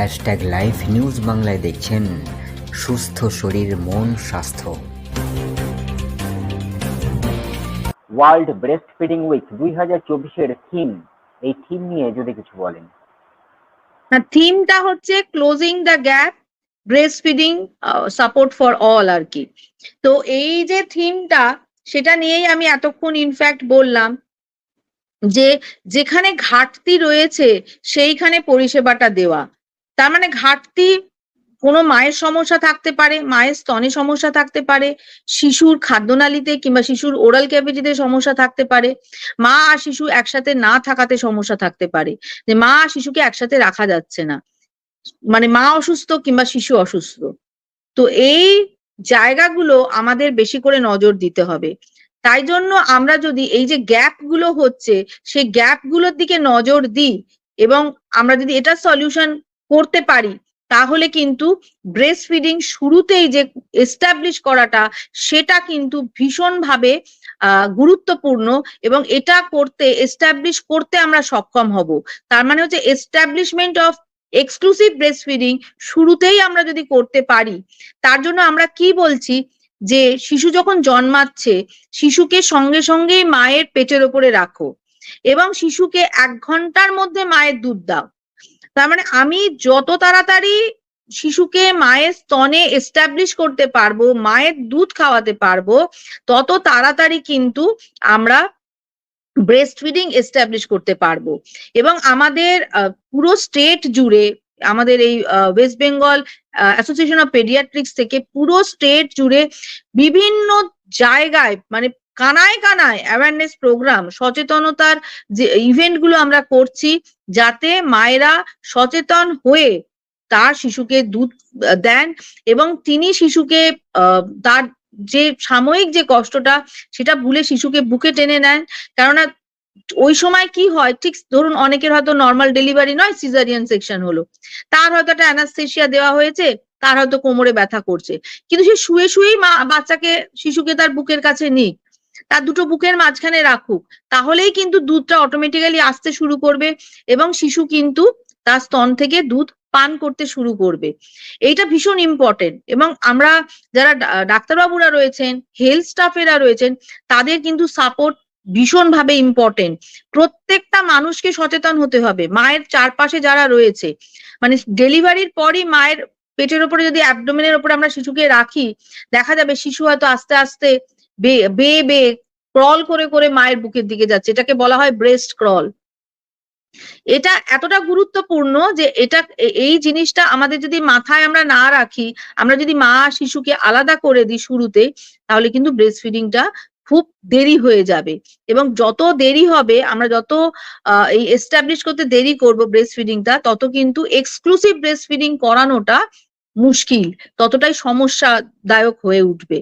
Hashtag live news বাংলায় দেখছেন সুস্থ শরীর মন স্বাস্থ্য। ওয়ার্ল্ড ব্রেস্ট ফিডিং উইক দুই হাজার চব্বিশের থিম এই থিম নিয়ে যদি কিছু বলেন। থিমটা হচ্ছে closing the gap breast feeding support for all আর কি। তো এই যে থিমটা সেটা নিয়েই আমি এতক্ষণ ইনফ্যাক্ট বললাম যে যেখানে ঘাটতি রয়েছে সেইখানে পরিষেবাটা দেওয়া। তার মানে ঘাটতি কোনো মায়ের সমস্যা থাকতে পারে, মায়ের স্তনে সমস্যা থাকতে পারে, শিশুর খাদ্যনালীতে কিংবা শিশুর ওরাল ক্যাভিটিতে সমস্যা থাকতে পারে, মা আর শিশু একসাথে না থাকাতে সমস্যা থাকতে পারে, যে মা আর শিশুকে একসাথে রাখা যাচ্ছে না। মানে মা অসুস্থ কিংবা শিশু অসুস্থ। তো এই জায়গাগুলো আমাদের বেশি করে নজর দিতে হবে। তাই জন্য আমরা যদি এই যে গ্যাপগুলো হচ্ছে, সেই গ্যাপগুলোর দিকে নজর দিই এবং আমরা যদি এটা সলিউশন করতে পারি, তাহলে কিন্তু ব্রেস্ট ফিডিং শুরুতেই যে এস্টাবলিশ করাটা, সেটা কিন্তু ভীষণভাবে গুরুত্বপূর্ণ এবং এটা করতে এস্টাবলিশ করতে আমরা সক্ষম হব। তার মানে হচ্ছে establishment of exclusive breast feeding শুরুতেই আমরা যদি করতে পারি, তার জন্য আমরা কি বলছি? যে শিশু যখন জন্মাচ্ছে, শিশুকে সঙ্গে সঙ্গেই মায়ের পেটের ওপরে রাখো এবং শিশুকে এক ঘণ্টার মধ্যে মায়ের দুধ দাও। তার মানে আমি যত তাড়াতাড়ি শিশুকে মায়ের স্তনে এস্টাবলিশ করতে পারব, মায়ের দুধ খাওয়াতে পারব, তত তাড়াতাড়ি কিন্তু আমরা ব্রেস্ট ফিডিং এস্টাবলিশ করতে পারব। এবং আমাদের পুরো স্টেট জুড়ে, আমাদের এই West Bengal association of paediatrics থেকে পুরো স্টেট জুড়ে বিভিন্ন জায়গায় মানে কানায় কানায় অ্যাওয়ারনেস প্রোগ্রাম সচেতনতার যে ইভেন্টগুলো আমরা করছি, যাতে মায়েরা সচেতন হয়ে তার শিশুকে দুধ দেন এবং তিনি শিশুকে তার যে সাময়িক যে কষ্টটা, সেটা ভুলে শিশুকে বুকে টেনে নেন। কেননা ওই সময় কি হয়, ঠিক ধরুন অনেকের হয়তো নর্মাল ডেলিভারি নয় সিজারিয়ান সেকশন হলো। তার হয়তো একটা অ্যানাস্থেশিয়া দেওয়া হয়েছে, তার হয়তো কোমরে ব্যথা করছে। কিন্তু সে শুয়ে শুয়েই মা, বাচ্চাকে, শিশুকে তার বুকের কাছে নিক। তার দুটো বুকের মাঝখানে রাখুক, তাহলেই কিন্তু দুধটা অটোমেটিক্যালি আসতে শুরু করবে এবং শিশু কিন্তু তার স্তন থেকে দুধ পান করতে শুরু করবে। এইটা ভীষণ ইম্পর্টেন্ট এবং আমরা যারা ডাক্তারবাবুরা রয়েছেন হেলথ স্টাফেরা রয়েছেন, তাদের কিন্তু সাপোর্ট ভীষণভাবে ইম্পর্টেন্ট প্রত্যেকটা মানুষকে সচেতন হতে হবে। মায়ের চারপাশে যারা রয়েছে মানে ডেলিভারির পরই মায়ের পেটের ওপরে যদি অ্যাবডোমেনের ওপরে আমরা শিশুকে রাখি, দেখা যাবে শিশু হয়তো আস্তে আস্তে বেয়ে বেয়ে ক্রল করে করে মায়ের বুকের দিকে যাচ্ছে। এটাকে বলা হয় ব্রেস্ট ক্রল এটা এতটা গুরুত্বপূর্ণ যে এটা, এই জিনিসটা আমাদের যদি মাথায় আমরা না রাখি, আমরা যদি মা শিশুকে আলাদা করে দিই শুরুতে, তাহলে কিন্তু ব্রেস্ট ফিডিংটা খুব দেরি হয়ে যাবে। এবং যত দেরি হবে, আমরা যত এই এস্টাবলিশ করতে দেরি করব ব্রেস্ট ফিডিংটা তত কিন্তু এক্সক্লুসিভ ব্রেস্ট ফিডিং করানোটা মুশকিল, ততটাই সমস্যাদায়ক হয়ে উঠবে।